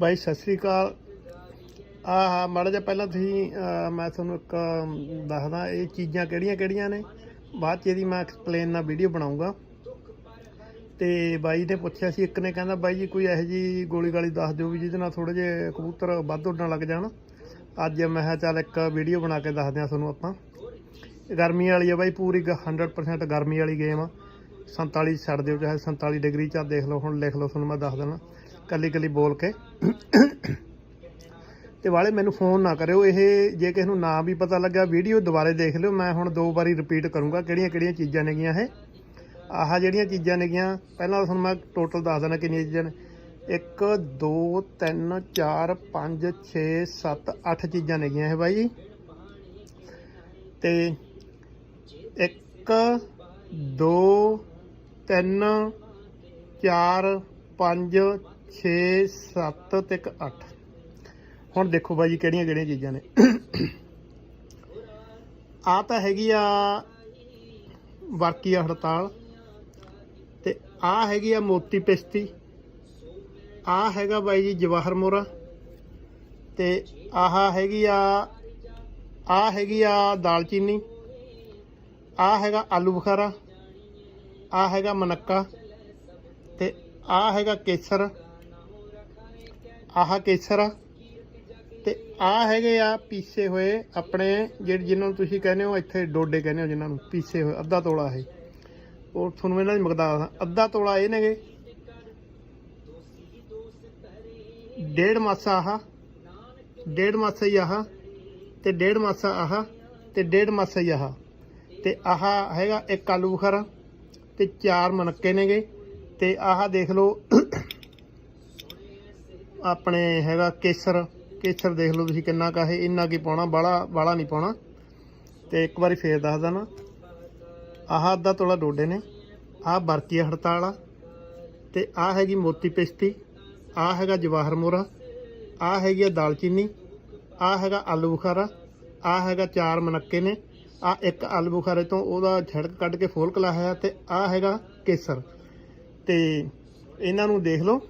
ਬਾਈ, ਸਤਿ ਸ੍ਰੀ ਅਕਾਲ। ਆਹ ਮਾੜਾ ਜਿਹਾ ਪਹਿਲਾਂ ਤੁਸੀਂ ਮੈਂ ਤੁਹਾਨੂੰ ਇੱਕ ਦੱਸਦਾ, ਇਹ ਚੀਜ਼ਾਂ ਕਿਹੜੀਆਂ ਕਿਹੜੀਆਂ ਨੇ? ਬਾਅਦ ਚ ਇਹਦੀ ਮੈਂ ਐਕਸਪਲੇਨ ਨਾਲ ਵੀਡੀਓ ਬਣਾਉਂਗਾ ਤੇ ਬਾਈ ਨੇ ਪੁੱਛਿਆ ਸੀ, ਇੱਕ ਨੇ ਕਹਿੰਦਾ, ਬਾਈ ਜੀ, ਕੋਈ ਇਹੋ ਜੀ ਗੋਲੀ ਗਾਲੀ ਦੱਸ ਦਿਓ ਵੀ ਜਿਹਦੇ ਨਾਲ ਥੋੜੇ ਜਿਹੇ ਕਬੂਤਰ ਵੱਧ ਉੱਡਣ ਲੱਗ ਜਾਣ। ਅੱਜ ਮੈਂ ਕਿਹਾ, ਚੱਲ ਇੱਕ ਵੀਡੀਓ ਬਣਾ ਕੇ ਦੱਸਦੇ ਆ ਤੁਹਾਨੂੰ ਆਪਾਂ। ਗਰਮੀ ਵਾਲੀ ਆ ਬਾਈ, ਪੂਰੀ ਗ- 100% ਗਰਮੀ ਵਾਲੀ ਗੇਮ ਆ। 47 ਛੱਡ ਦਿਓ, ਚਾਹੇ 47 ਡਿਗਰੀ ਚ ਦੇਖ ਲਓ, ਹੁਣ ਲਿਖ ਲਓ, ਤੁਹਾਨੂੰ ਮੈਂ ਦੱਸ ਦੇਣਾ ਕੱਲੀ ਕੱਲੀ ਬੋਲ ਕੇ। ਤੇ ਵਾਲੇ ਮੈਨੂੰ ਫੋਨ ਨਾ ਕਰਿਓ, ਇਹ ਜੇ ਕਿਸੇ ਨੂੰ ਨਾ ਵੀ ਪਤਾ ਲੱਗਾ ਵੀਡੀਓ ਦੁਬਾਰੇ ਦੇਖ ਲਿਓ, ਮੈਂ ਹੁਣ ਦੋ ਵਾਰੀ ਰਿਪੀਟ ਕਰੂੰਗਾ ਕਿਹੜੀਆਂ ਕਿਹੜੀਆਂ ਚੀਜ਼ਾਂ ਨੇਗੀਆਂ ਇਹ। ਆਹ ਜਿਹੜੀਆਂ ਚੀਜ਼ਾਂ ਨੇਗੀਆਂ, ਪਹਿਲਾਂ ਤਾਂ ਤੁਹਾਨੂੰ ਮੈਂ ਟੋਟਲ ਦੱਸ ਦਿੰਦਾ ਕਿੰਨੀਆਂ ਚੀਜ਼ਾਂ ਨੇ। 1 2 3 4 5 6 7 8 ਚੀਜ਼ਾਂ ਨੇਗੀਆਂ ਇਹ ਬਾਈ। ਜੀ ਤੇ 1 2 3 4 5 6 7 ਤੇ ਇੱਕ 8 ਹੁਣ ਦੇਖੋ ਬਾਈ ਜੀ ਕਿਹੜੀਆਂ ਕਿਹੜੀਆਂ ਚੀਜ਼ਾਂ ਨੇ। ਆ ਤਾਂ ਹੈਗੀ ਆ ਵਰਕੀਆ ਹੜਤਾਲ ਤੇ ਆ ਹੈਗੀ ਆ ਮੋਤੀ ਪਿਸਤੀ। ਆ ਹੈਗਾ ਬਾਈ ਜੀ ਜਵਾਹਰ ਮੋਰਾ ਤੇ ਆਹ ਹੈਗੀ ਆ ਆ ਹੈਗੀ ਆ ਦਾਲਚੀਨੀ। ਆ ਹੈਗਾ ਆਲੂ ਬੁਖਾਰਾ। ਆ ਹੈਗਾ ਮਨੱਕਾ ਤੇ ਆ ਹੈਗਾ ਕੇਸਰ। ਆਹ ਕੇਸਰ ਆ। ਤੇ ਆ ਹੈਗੇ ਆ ਪੀਸੇ ਹੋਏ ਆਪਣੇ ਜਿਹੜੇ ਜਿਨ੍ਹਾਂ ਨੂੰ ਤੁਸੀਂ ਕਹਿੰਦੇ ਹੋ, ਇੱਥੇ ਡੋਡੇ ਕਹਿੰਦੇ ਹੋ ਜਿਨ੍ਹਾਂ ਨੂੰ, ਪੀਸੇ ਹੋਏ, ਅੱਧਾ ਤੋਲਾ ਇਹ। ਉਹ ਤੁਹਾਨੂੰ ਇਹਨਾਂ ਦੀ ਮਕਦਾਰ ਅੱਧਾ ਤੋਲਾ ਇਹ ਨੇਗੇ। ਡੇਢ ਮਾਸਾ ਆਹ, ਡੇਢ ਮਾਸਾ ਹੀ ਆਹ, ਤੇ ਡੇਢ ਮਾਸਾ ਆਹ, ਤੇ ਡੇਢ ਮਾਸਾ ਹੀ ਆਹ। ਤੇ ਆਹ ਹੈਗਾ ਇੱਕ ਆਲੂ ਬੁਖਾਰਾ, ਤੇ ਚਾਰ ਮਨੱਕੇ ਨੇਗੇ। ਤੇ ਆਹ ਦੇਖ ਲਓ ਆਪਣੇ ਹੈਗਾ ਕੇਸਰ ਕੇਸਰ ਦੇਖ ਲਓ ਤੁਸੀਂ ਕਿੰਨਾ ਕਾ ਇਹ, ਇੰਨਾ ਕੀ ਪਾਉਣਾ, ਬਾਲਾ ਬਾਲਾ ਨਹੀਂ ਪਾਉਣਾ। ਤੇ ਇੱਕ ਵਾਰੀ ਫੇਰ ਦੱਸ ਦਣਾ ਆਹ ਅੱਧਾ ਤੋਲਾ ਡੋਡੇ ਨੇ, ਆਹ ਬਰਕੀਆ ਹੜਤਾਲ ਆ, ਤੇ ਆਹ ਹੈਗੀ ਮੋਤੀ ਪਿਸਤੀ, ਆਹ ਹੈਗਾ ਜਵਾਹਰ ਮੋਰਾ ਆਹ ਹੈਗੀ ਆ ਦਾਲਚੀਨੀ ਆਹ ਹੈਗਾ ਆਲੂ ਬੁਖਾਰਾ, ਆਹ ਹੈਗਾ ਚਾਰ ਮਨੱਕੇ ਨੇ, ਆਹ ਇੱਕ ਆਲੂ ਬੁਖਾਰੇ ਤੋਂ ਉਹਦਾ ਛੜਕ ਕੱਢ ਕੇ ਫੋਲਕ ਲਾਇਆ ਹੋਇਆ ਤੇ ਆਹ ਹੈਗਾ ਕੇਸਰ। ਤੇ ਇਹਨਾਂ ਨੂੰ ਦੇਖ ਲਓ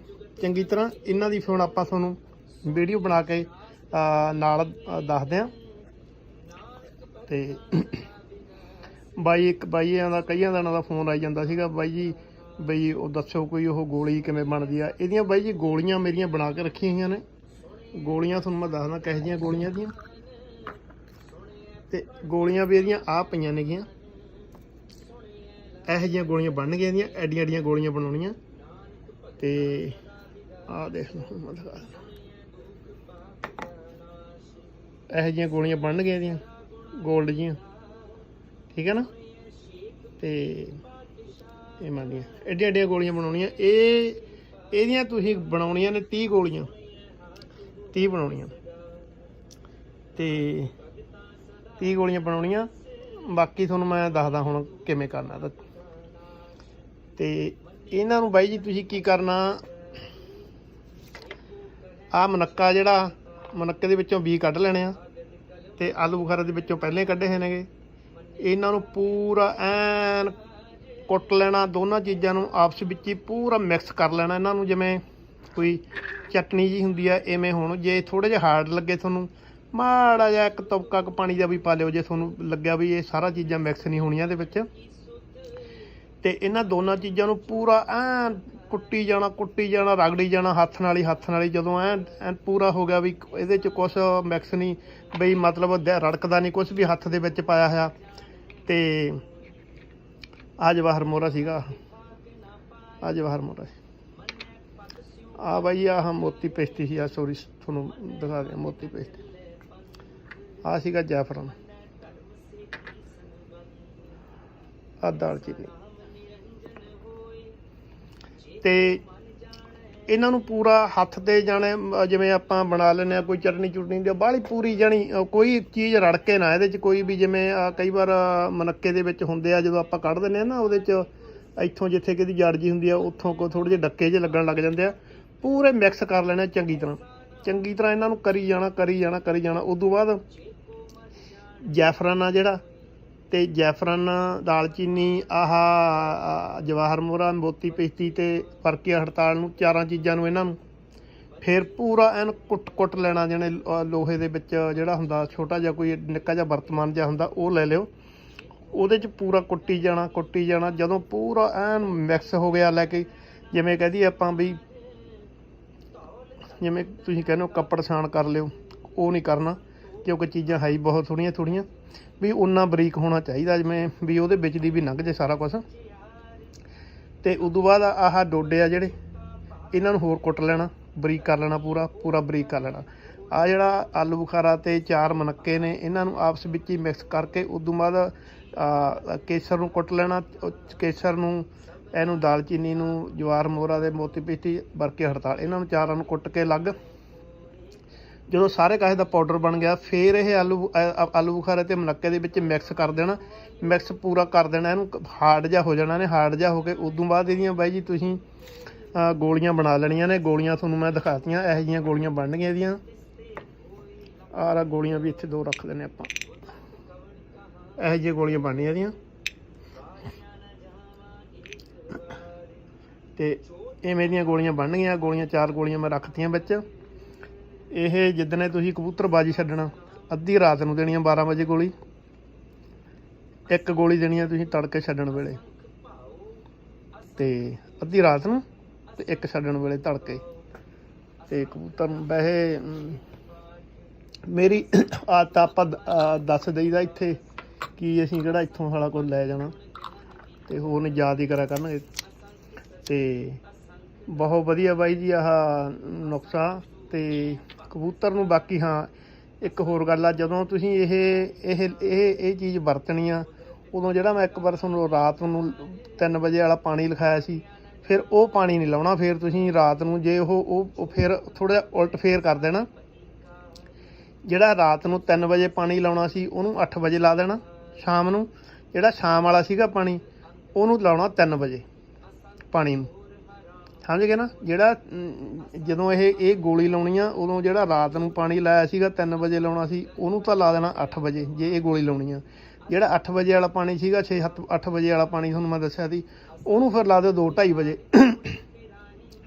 ਚੰਗੀ ਤਰ੍ਹਾਂ ਇਹਨਾਂ ਦੀ ਫੋਨ ਆਪਾਂ ਤੁਹਾਨੂੰ ਵੀਡੀਓ ਬਣਾ ਕੇ ਨਾਲ ਅਹ, ਦੱਸਦੇ ਆ ਤੇ ਬਾਈ ਇੱਕ ਬਾਈ ਦਾ ਕਈਆਂ ਦਿਨਾਂ ਦਾ ਫੋਨ ਆਈ ਜਾਂਦਾ ਸੀਗਾ ਬਾਈ ਜੀ ਬਈ ਉਹ ਦੱਸੋ ਕੋਈ ਉਹ ਗੋਲੀ ਕਿਵੇਂ ਬਣਦੀ ਆ। ਇਹਦੀਆਂ ਬਾਈ ਜੀ ਗੋਲੀਆਂ ਮੇਰੀਆਂ ਬਣਾ ਕੇ ਰੱਖੀਆਂ ਹੋਈਆਂ ਨੇ। ਗੋਲੀਆਂ ਤੁਹਾਨੂੰ ਮੈਂ ਦੱਸਦਾ ਕਿਹੋ ਜਿਹੀਆਂ ਗੋਲੀਆਂ ਦੀਆਂ ਤੇ ਗੋਲੀਆਂ ਵੀ ਇਹਦੀਆਂ ਆ ਪਈਆਂ ਨੇਗੀਆਂ। ਇਹੋ ਜਿਹੀਆਂ ਗੋਲੀਆਂ ਬਣ ਗਈਆਂ ਇਹਦੀਆਂ ਐਡੀਆਂ ਐਡੀਆਂ ਗੋਲੀਆਂ ਬਣਾਉਣੀਆਂ। ਤੇ ਆ ਦੇਖ ਲਓ ਮੈਂ ਦਿਖਾ ਦਿੰਦਾ ਇਹੋ ਜਿਹੀਆਂ ਗੋਲੀਆਂ ਬਣਨਗੀਆਂ ਇਹਦੀਆਂ 골ਡ ਜੀਆਂ। ਠੀਕ ਹੈ ਨਾ? ਤੇ ਇਹ ਮੰਨੀਆਂ ਐਡੀਆਂ ਐਡੀਆਂ ਗੋਲੀਆਂ ਬਣਾਉਣੀਆਂ। ਇਹ, ਇਹਦੀਆਂ ਤੁਸੀਂ ਬਣਾਉਣੀਆਂ ਨੇ 30 ਗੋਲੀਆਂ। 30 ਬਣਾਉਣੀਆਂ। ਤੇ 30 ਗੋਲੀਆਂ ਬਣਾਉਣੀਆਂ। ਬਾਕੀ ਤੁਹਾਨੂੰ ਮੈਂ ਦੱਸਦਾ ਹੁਣ ਕਿਵੇਂ ਕਰਨਾ ਤਾਂ ਤੇ ਇਹਨਾਂ ਨੂੰ ਬਾਈ ਜੀ ਤੁਸੀਂ ਕੀ ਕਰਨਾ? ਆ ਮਨੱਕਾ ਜਿਹੜਾ ਮਨੱਕੇ ਦੇ ਵਿੱਚੋਂ ਬੀ ਕੱਢ ਲੈਣੇ ਆ ਤੇ ਆਲੂ ਬੁਖਾਰਾ ਦੇ ਵਿੱਚੋਂ ਪਹਿਲਾਂ ਹੀ ਕੱਢੇ ਹੋਏ ਨੇਗੇ। ਇਹਨਾਂ ਨੂੰ ਪੂਰਾ ਐਨ ਕੁੱਟ ਲੈਣਾ, ਦੋਨਾਂ ਚੀਜ਼ਾਂ ਨੂੰ ਆਪਸ ਵਿੱਚ ਹੀ ਪੂਰਾ ਮਿਕਸ ਕਰ ਲੈਣਾ। ਇਹਨਾਂ ਨੂੰ ਜਿਵੇਂ ਕੋਈ ਚਟਨੀ ਜੀ ਹੁੰਦੀ ਆ, ਐਵੇਂ ਹੁਣ। ਜੇ ਥੋੜੇ ਜਿਹਾ ਹਾਰਡ ਲੱਗੇ ਤੁਹਾਨੂੰ, ਮਾੜਾ ਜਿਹਾ ਇੱਕ ਤੁਪਕਾ ਕੁ ਪਾਣੀ ਦਾ ਵੀ ਪਾ ਲਿਓ ਜੇ ਤੁਹਾਨੂੰ ਲੱਗਿਆ ਵੀ ਇਹ ਸਾਰਾ ਚੀਜ਼ਾਂ ਮਿਕਸ ਨਹੀਂ ਹੋਣੀਆਂ ਇਹਦੇ ਵਿੱਚ। ਤੇ ਇਹਨਾਂ ਦੋਨਾਂ ਚੀਜ਼ਾਂ ਨੂੰ ਪੂਰਾ ਐਨ ਕੁੱਟੀ ਜਾਣਾ ਕੁੱਟੀ ਜਾਣਾ, ਰਗੜੀ ਜਾਣਾ, ਹੱਥ ਨਾਲ ਹੀ, ਹੱਥ ਨਾਲ ਹੀ। ਜਦੋਂ ਐਨ ਐਨ ਪੂਰਾ ਹੋ ਗਿਆ ਵੀ ਇਹਦੇ ਚ ਕੁਛ ਮਿਕਸ ਨਹੀਂ ਬਈ ਮਤਲਬ ਦ- ਰੜਕਦਾ ਨਹੀਂ, ਕੁਛ ਵੀ ਹੱਥ ਦੇ ਵਿੱਚ ਪਾਇਆ ਹੋਇਆ। ਤੇ ਆ ਜਵਾਹਰ ਮੋਰਾ ਸੀਗਾ ਆ ਜਵਾਹਰ ਮੋਰਾ ਸੀ। ਆ ਬਾਈ, ਆਹ ਮੋਤੀ ਪੇਸ਼ਤੀ ਸੀ ਆ ਸੋਰੀ ਤੁਹਾਨੂੰ ਦਿਖਾ ਦਿਆਂ, ਮੋਤੀ ਪੇਸ਼ਤੀ। ਆ ਸੀਗਾ ਜੈਫਰਨ। ਆ ਦਾਲਚੀਨੀ ਤੇ ਇਹਨਾਂ ਨੂੰ ਪੂਰਾ ਹੱਥ ਤੇ ਜਾਣੇ ਜਿਵੇਂ ਆਪਾਂ ਬਣਾ ਲੈਂਦੇ ਆ ਕੋਈ ਚਟਨੀ ਚੁਟਨੀ ਦੀ ਬਾਹਲੀ ਪੂਰੀ ਜਾਣੀ ਕੋਈ ਚੀਜ਼ ਰੜ ਕੇ ਨਾ ਇਹਦੇ ਚ ਕੋਈ ਵੀ ਜਿਵੇਂ ਕਈ ਵਾਰ ਮਨੱਕੇ ਦੇ ਵਿੱਚ ਹੁੰਦੇ ਆ, ਜਦੋਂ ਆਪਾਂ ਕੱਢ ਦਿੰਦੇ ਆ ਨਾ, ਉਹਦੇ ਚ ਇੱਥੋਂ ਜਿੱਥੇ ਕਿਹਦੀ ਜੜ ਜੀ ਹੁੰਦੀ ਆ, ਉੱਥੋਂ ਕੋ ਥੋੜੇ ਜਿਹੇ ਡੱਕੇ ਜਿਹੇ ਲੱਗਣ ਲੱਗ ਜਾਂਦੇ ਆ, ਪੂਰੇ ਮਿਕਸ ਕਰ ਲੈਣੇ ਚੰਗੀ ਤਰ੍ਹਾਂ। ਚੰਗੀ ਤਰ੍ਹਾਂ ਇਹਨਾਂ ਨੂੰ ਕਰੀ ਜਾਣਾ ਕਰੀ ਜਾਣਾ ਕਰੀ ਜਾਣਾ। ਉਦੋਂ ਬਾਅਦ ਜੈਫਰਨ ਆ ਜਿਹੜਾ ਤੇ ਜੈਫਰਨ, ਦਾਲਚੀਨੀ, ਆਹ ਜਵਾਹਰ ਮੋਹਰਾ, ਮੋਤੀ ਪਿਸਤੀ ਤੇ ਪਰਕੀਆ ਹੜਤਾਲ ਨੂੰ ਚਾਰਾਂ ਚੀਜ਼ਾਂ ਨੂੰ ਇਹਨਾਂ ਨੂੰ। ਫਿਰ ਪੂਰਾ ਐਨ ਕੁੱਟ-ਕੁੱਟ ਲੈਣਾ ਜਿਹਨੇ ਲੋਹੇ ਦੇ ਵਿੱਚ ਜਿਹੜਾ ਹੁੰਦਾ, ਛੋਟਾ ਜਿਹਾ ਕੋਈ ਨਿੱਕਾ ਜਿਹਾ ਵਰਤਮਾਨ ਜਿਹਾ ਹੁੰਦਾ, ਉਹ ਲੈ ਲਿਓ। ਉਹਦੇ 'ਚ ਪੂਰਾ ਕੁੱਟੀ ਜਾਣਾ ਕੁੱਟੀ ਜਾਣਾ, ਜਦੋਂ ਪੂਰਾ ਐਨ ਮਿਕਸ ਹੋ ਗਿਆ ਲੈ ਕੇ, ਜਿਵੇਂ ਕਹਦੀ ਆਪਾਂ ਵੀ, ਜਿਵੇਂ ਤੁਸੀਂ ਕਹਿੰਦੇ ਹੋ ਕੱਪੜ ਛਾਣ ਕਰ ਲਿਓ, ਉਹ ਨਹੀਂ ਕਰਨਾ। ਕਿਉਂਕਿ ਚੀਜ਼ਾਂ ਹੈ ਹੀ ਬਹੁਤ ਥੋੜੀਆਂ ਥੋੜੀਆਂ ਵੀ ਉਨਾ ਬਰੀਕ ਹੋਣਾ ਚਾਹੀਦਾ ਜਿਵੇਂ ਵੀ ਉਹਦੇ ਵਿੱਚ ਦੀ ਵੀ ਲੰਘ ਜੇ ਸਾਰਾ ਕੁਝ ਤੇ ਉਦੋਂ ਬਾਅਦ ਆਹ ਡੋਡੇ ਆ ਜਿਹੜੇ, ਇਹਨਾਂ ਨੂੰ ਹੋਰ ਕੁੱਟ ਲੈਣਾ, ਬਰੀਕ ਕਰ ਲੈਣਾ ਪੂਰਾ ਪੂਰਾ ਬਰੀਕ ਕਰ ਲੈਣਾ। ਆ ਜਿਹੜਾ ਆਲੂ ਬੁਖਾਰਾ ਤੇ ਚਾਰ ਮਨੱਕੇ ਨੇ, ਇਹਨਾਂ ਨੂੰ ਆਪਸ ਵਿੱਚ ਹੀ ਮਿਕਸ ਕਰਕੇ ਉਦੋਂ ਬਾਅਦ ਕੇਸਰ ਨੂੰ ਕੁੱਟ ਲੈਣਾ ਕੇਸਰ ਨੂੰ, ਇਹਨੂੰ ਦਾਲਚੀਨੀ ਨੂੰ, ਜਵਾਰ ਮੋਰਾ ਦੇ ਮੋਤੀ ਪੀਤੀ ਵਰਕੇ ਹੜਤਾਲ। ਇਹਨਾਂ ਨੂੰ ਚਾਰਾਂ ਨੂੰ ਕੁੱਟ ਕੇ ਅਲੱਗ ਜਦੋਂ ਸਾਰੇ ਕਾਹੇ ਦਾ ਪਾਊਡਰ ਬਣ ਗਿਆ, ਫੇਰ ਇਹ ਆਲੂ ਆ- ਆਲੂ ਬੁਖਾਰੇ ਤੇ ਮਲੱਕੇ ਦੇ ਵਿੱਚ ਮਿਕਸ ਕਰ ਦੇਣਾ। ਮਿਕਸ ਪੂਰਾ ਕਰ ਦੇਣਾ, ਇਹਨੂੰ ਹਾਰਡ ਜਿਹਾ ਹੋ ਜਾਣਾ ਨੇ ਹਾਰਡ ਜਿਹਾ ਹੋ ਕੇ ਉਦੋਂ ਬਾਅਦ ਇਹਦੀਆਂ ਬਾਈ ਜੀ ਤੁਸੀਂ ਗੋਲੀਆਂ ਬਣਾ ਲੈਣੀਆਂ ਨੇ। ਗੋਲੀਆਂ ਤੁਹਾਨੂੰ ਮੈਂ ਦਿਖਾਤੀਆਂ, ਇਹੋ ਜਿਹੀਆਂ ਗੋਲੀਆਂ ਬਣਨਗੀਆਂ ਇਹਦੀਆਂ। ਆਹ ਰਾ ਗੋਲੀਆਂ ਵੀ ਇੱਥੇ ਦੋ ਰੱਖ ਲੈਣੇ ਆਪਾਂ। ਇਹੋ ਜਿਹੀਆਂ ਗੋਲੀਆਂ ਬਣਨੀਆਂ ਇਹਦੀਆਂ। ਤੇ ਇਵੇਂ ਦੀਆਂ ਗੋਲੀਆਂ ਬਣ ਗਈਆਂ, ਗੋਲੀਆਂ ਚਾਰ ਗੋਲੀਆਂ ਮੈਂ ਰੱਖਤੀਆਂ ਵਿੱਚ। ਇਹ ਜਿੱਦਣੇ ਤੁਸੀਂ ਕਬੂਤਰ ਬਾਜ਼ੀ ਛੱਡਣਾ, ਅੱਧੀ ਰਾਤ ਨੂੰ ਦੇਣੀ ਆ 12 ਵਜੇ ਗੋਲੀ। ਇੱਕ ਗੋਲੀ ਦੇਣੀ ਆ ਤੁਸੀਂ ਤੜਕੇ ਛੱਡਣ ਵੇਲੇ। ਤੇ ਅੱਧੀ ਰਾਤ ਨੂੰ ਤੇ ਇੱਕ ਛੱਡਣ ਵੇਲੇ ਤੜਕੇ। ਤੇ ਕਬੂਤਰ ਨੂੰ ਵੈਸੇ ਮੇਰੀ ਆਦਤ ਆਪਾਂ ਦੱਸ ਦਈਦਾ ਇੱਥੇ ਕਿ ਅਸੀਂ ਕਿਹੜਾ ਇੱਥੋਂ ਸਾਲਾ ਕੁਝ ਲੈ ਜਾਣਾ। ਤੇ ਹੋਰ ਨੇ ਯਾਦ ਹੀ ਕਰਿਆ ਕਰਨਗੇ। ਤੇ ਬਹੁਤ ਵਧੀਆ ਬਾਈ ਜੀ ਆਹ ਨੁਕਸਾ ਤੇ ਕਬੂਤਰ ਨੂੰ ਬਾਕੀ ਹਾਂ, ਇੱਕ ਹੋਰ ਗੱਲ ਆ, ਜਦੋਂ ਤੁਸੀਂ ਇਹ ਇਹ ਇਹ ਇਹ ਚੀਜ਼ ਵਰਤਣੀ ਆ, ਉਦੋਂ ਜਿਹੜਾ ਮੈਂ ਇੱਕ ਵਾਰ ਤੁਹਾਨੂੰ ਰਾਤ ਨੂੰ 3 ਵਜੇ ਵਾਲਾ ਪਾਣੀ ਲਿਖਾਇਆ ਸੀ, ਫਿਰ ਉਹ ਪਾਣੀ ਨਹੀਂ ਲਾਉਣਾ, ਫਿਰ ਤੁਸੀਂ ਰਾਤ ਨੂੰ ਜੇ ਉਹ ਉਹ ਉਹ ਫਿਰ ਥੋੜਾ ਉਲਟ ਫੇਰ ਕਰ ਦੇਣਾ। ਜਿਹੜਾ ਰਾਤ ਨੂੰ 3 ਵਜੇ ਪਾਣੀ ਲਾਉਣਾ ਸੀ, ਉਹਨੂੰ 8 ਵਜੇ ਲਾ ਦੇਣਾ, ਸ਼ਾਮ ਨੂੰ। ਜਿਹੜਾ ਸ਼ਾਮ ਵਾਲਾ ਸੀਗਾ ਪਾਣੀ, ਉਹਨੂੰ ਲਾਉਣਾ 3 ਵਜੇ, ਪਾਣੀ ਨੂੰ। ਸਮਝ ਗਏ ਨਾ? ਜਿਹੜਾ ਜਦੋਂ ਇਹ ਇਹ ਗੋਲੀ ਲਾਉਣੀ ਆ, ਉਦੋਂ ਜਿਹੜਾ ਰਾਤ ਨੂੰ ਪਾਣੀ ਲਾਇਆ ਸੀਗਾ 3 ਵਜੇ ਲਾਉਣਾ ਸੀ, ਉਹਨੂੰ ਤਾਂ ਲਾ ਦੇਣਾ 8 ਵਜੇ, ਜੇ ਇਹ ਗੋਲੀ ਲਾਉਣੀ ਆ। ਜਿਹੜਾ 8 ਵਜੇ ਵਾਲਾ ਪਾਣੀ ਸੀਗਾ 6 8 ਵਜੇ ਵਾਲਾ ਪਾਣੀ ਤੁਹਾਨੂੰ ਮੈਂ ਦੱਸਿਆ ਸੀ, ਉਹਨੂੰ ਫਿਰ ਲਾ ਦਿਓ 2 2:30 ਵਜੇ।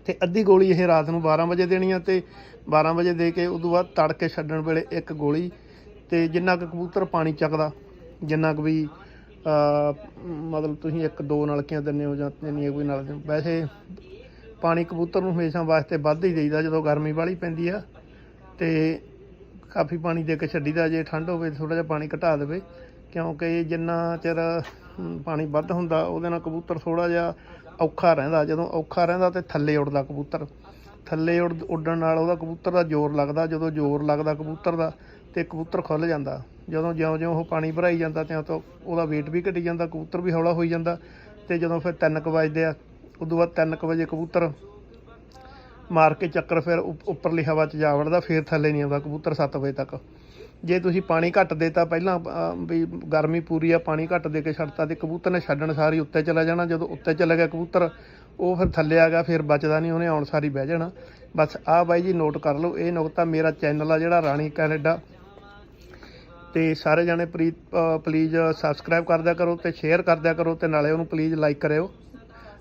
ਤੇ ਅੱਧੀ ਗੋਲੀ ਇਹ ਰਾਤ ਨੂੰ 12 ਵਜੇ ਦੇਣੀ ਆ ਤੇ 12 ਵਜੇ ਦੇ ਕੇ ਉਦੋਂ ਬਾਅਦ ਤੜਕੇ ਛੱਡਣ ਵੇਲੇ ਇੱਕ ਗੋਲੀ ਤੇ ਜਿੰਨਾ ਕੁ ਕਬੂਤਰ ਪਾਣੀ ਚੱਕਦਾ, ਜਿੰਨਾ ਕੁ ਵੀ ਮਤਲਬ ਤੁਸੀਂ ਇੱਕ ਦੋ ਨਲਕੀਆਂ ਦਿੰਦੇ ਹੋ ਜਾਂ ਜਿੰਨੀਆਂ ਕੋਈ ਨਾਲ ਵੈਸੇ ਪਾਣੀ ਕਬੂਤਰ ਨੂੰ ਹਮੇਸ਼ਾ ਵਾਸਤੇ ਵੱਧ ਹੀ ਦੇਈਦਾ ਜਦੋਂ ਗਰਮੀ ਵਾਲੀ ਪੈਂਦੀ ਆ। ਤੇ ਕਾਫੀ ਪਾਣੀ ਦੇ ਕੇ ਛੱਡੀਦਾ, ਜੇ ਠੰਡ ਹੋਵੇ ਥੋੜਾ ਜਿਹਾ ਪਾਣੀ ਘਟਾ ਦੇਵੇ। ਕਿਉਂਕਿ ਜਿੰਨਾ ਚਿਰ ਪਾਣੀ ਵੱਧ ਹੁੰਦਾ, ਉਹਦੇ ਨਾਲ ਕਬੂਤਰ ਥੋੜਾ ਜਿਹਾ ਔਖਾ ਰਹਿੰਦਾ। ਜਦੋਂ ਔਖਾ ਰਹਿੰਦਾ ਤੇ ਥੱਲੇ ਉੱਡਦਾ ਕਬੂਤਰ। ਥੱਲੇ ਉੱਡ, ਉੱਡਣ ਨਾਲ ਉਹਦਾ ਕਬੂਤਰ ਦਾ ਜ਼ੋਰ ਲੱਗਦਾ। ਜਦੋਂ ਜ਼ੋਰ ਲੱਗਦਾ ਕਬੂਤਰ ਦਾ ਤੇ ਕਬੂਤਰ ਖੁੱਲ ਜਾਂਦਾ। ਜਦੋਂ ਜਿਉਂ-ਜਿਉਂ ਉਹ ਪਾਣੀ ਭਰਾਈ ਜਾਂਦਾ ਤਿਉਂ ਤੋਂ ਉਹਦਾ weight ਵੀ ਘਟੀ ਜਾਂਦਾ, ਕਬੂਤਰ ਵੀ ਹੌਲਾ ਹੋਈ ਜਾਂਦਾ। ਤੇ ਜਦੋਂ ਫਿਰ 3:00 ਵਜਦੇ ਆ ਉਦੋਂ ਬਾਅਦ 3:00 ਵਜੇ ਕਬੂਤਰ ਮਾਰ ਕੇ ਚੱਕਰ ਫਿਰ ਉੱਪਰਲੀ ਹਵਾ 'ਚ ਜਾ ਵੜਦਾ, ਫਿਰ ਥੱਲੇ ਨਹੀਂ ਆਉਂਦਾ ਕਬੂਤਰ 7 ਵਜੇ ਤੱਕ। ਜੇ ਤੁਸੀਂ ਪਾਣੀ ਘੱਟ ਦੇਤਾ ਪਹਿਲਾਂ ਵੀ ਗਰਮੀ ਪੂਰੀ ਆ, ਪਾਣੀ ਘੱਟ ਦੇ ਕੇ ਛੱਡਤਾ ਤੇ ਕਬੂਤਰ ਨੇ ਛੱਡਣ ਸਾਰੀ ਉੱਤੇ ਚਲਾ ਜਾਣਾ। ਜਦੋਂ ਉੱਤੇ ਚਲਾ ਗਿਆ ਕਬੂਤਰ, ਉਹ ਫਿਰ ਥੱਲੇ ਆ ਗਿਆ, ਫਿਰ ਬਚਦਾ ਨਹੀਂ, ਉਹਨੇ ਆਉਣ ਸਾਰੀ ਬਹਿ ਜਾਣਾ। ਬਸ ਆਹ ਬਾਈ ਜੀ ਨੋਟ ਕਰ ਲਓ, ਇਹ ਨੁਕਤਾ ਮੇਰਾ ਚੈਨਲ ਆ, ਜਿਹੜਾ ਰਾਣੀ ਕੈਨੇਡਾ। ਤੇ ਸਾਰੇ ਜਾਣੇ ਪਲੀਜ਼ ਸਬਸਕ੍ਰਾਈਬ ਕਰਦਿਆ ਕਰੋ ਤੇ ਸ਼ੇਅਰ ਕਰਦਿਆ ਕਰੋ ਤੇ ਨਾਲੇ ਉਹਨੂੰ ਪਲੀਜ਼ ਲਾਈਕ ਕਰਿਓ।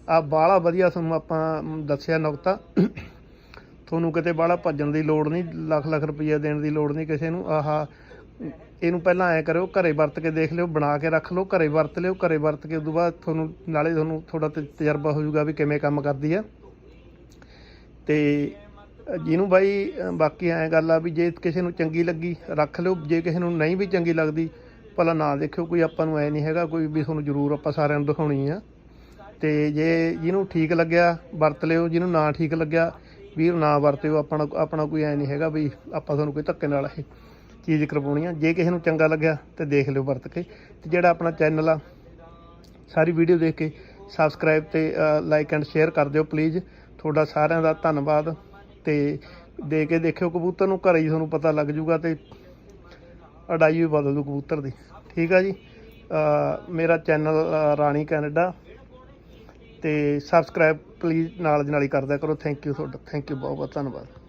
ਆ ਬਾਹਲਾ ਵਧੀਆ ਤੁਹਾਨੂੰ ਆਪਾਂ ਦੱਸਿਆ ਨੁਕਤਾ। ਤੁਹਾਨੂੰ ਕਿਤੇ ਬਾਹਲਾ ਭੱਜਣ ਦੀ ਲੋੜ ਨਹੀਂ, ਲੱਖ ਲੱਖ ਰੁਪਈਆ ਦੇਣ ਦੀ ਲੋੜ ਨਹੀਂ ਕਿਸੇ ਨੂੰ। ਆਹਾ, ਇਹਨੂੰ ਪਹਿਲਾਂ ਐ ਕਰਿਓ, ਘਰੇ ਵਰਤ ਕੇ ਦੇਖ ਲਿਓ, ਬਣਾ ਕੇ ਰੱਖ ਲਓ, ਘਰੇ ਵਰਤ ਲਿਓ, ਘਰੇ ਵਰਤ ਕੇ ਉਦੋਂ ਬਾਅਦ ਤੁਹਾਨੂੰ ਨਾਲੇ ਤੁਹਾਨੂੰ ਥੋੜਾ ਤਜਰਬਾ ਹੋ ਜਾਊਗਾ ਵੀ ਕਿਵੇਂ ਕੰਮ ਕਰਦੀ ਆ। ਤੇ ਜਿਹਨੂੰ ਬਾਈ, ਬਾਕੀ ਐਂ ਗੱਲ ਆ ਵੀ ਜੇ ਕਿਸੇ ਨੂੰ ਚੰਗੀ ਲੱਗੀ, ਰੱਖ ਲਿਓ। ਜੇ ਕਿਸੇ ਨੂੰ ਨਹੀਂ ਵੀ ਚੰਗੀ ਲੱਗਦੀ, ਭਲਾ ਨਾ ਦੇਖਿਓ, ਕੋਈ ਆਪਾਂ ਨੂੰ ਐ ਨਹੀਂ ਹੈਗਾ, ਕੋਈ ਵੀ ਤੁਹਾਨੂੰ ਜ਼ਰੂਰ ਆਪਾਂ ਸਾਰਿਆਂ ਨੂੰ ਦਿਖਾਉਣੀ ਆ। ਤੇ ਜੇ ਜਿਹਨੂੰ ਠੀਕ ਲੱਗਿਆ, ਵਰਤ ਲਿਓ, ਜਿਹਨੂੰ ਨਾ ਠੀਕ ਲੱਗਿਆ, ਵੀਰ ਨਾ ਵਰਤਿਓ, ਆਪਣਾ ਆਪਣਾ ਕੋਈ ਐ ਨਹੀਂ ਹੈਗਾ ਵੀ ਆਪਾਂ ਤੁਹਾਨੂੰ ਕੋਈ ਧੱਕੇ ਨਾਲ ਇਹ ਚੀਜ਼ ਕਰਵਾਉਣੀ ਆ। ਜੇ ਕਿਸੇ ਨੂੰ ਚੰਗਾ ਲੱਗਿਆ, ਤੇ ਦੇਖ ਲਿਓ ਵਰਤ ਕੇ। ਤੇ ਜਿਹੜਾ ਆਪਣਾ ਚੈਨਲ ਆ, ਸਾਰੀ ਵੀਡੀਓ ਦੇਖ ਕੇ ਸਬਸਕ੍ਰਾਈਬ ਤੇ ਲਾਈਕ ਐਂਡ ਸ਼ੇਅਰ ਕਰ ਦਿਓ ਪਲੀਜ਼ ਤੁਹਾਡਾ ਸਾਰਿਆਂ ਦਾ ਧੰਨਵਾਦ। ਤੇ ਦੇ ਕੇ ਦੇਖਿਓ ਕਬੂਤਰ ਨੂੰ, ਘਰੇ ਹੀ ਤੁਹਾਨੂੰ ਪਤਾ ਲੱਗ ਜੂਗਾ ਤੇ ਅਡਾਈ ਵੀ ਬਦਲ ਦੂ ਕਬੂਤਰ ਦੀ। ਠੀਕ ਆ ਜੀ? ਮੇਰਾ ਚੈਨਲ ਰਾਣੀ ਕੈਨੇਡਾ। ਤੇ ਸਬਸਕ੍ਰਾਈਬ ਪਲੀਜ਼ ਨਾਲ ਦੀ ਨਾਲ ਹੀ ਕਰਦਿਆ ਕਰੋ। ਥੈਂਕ ਯੂ ਤੁਹਾਡਾ। ਥੈਂਕ ਯੂ ਬਹੁਤ ਬਹੁਤ ਧੰਨਵਾਦ।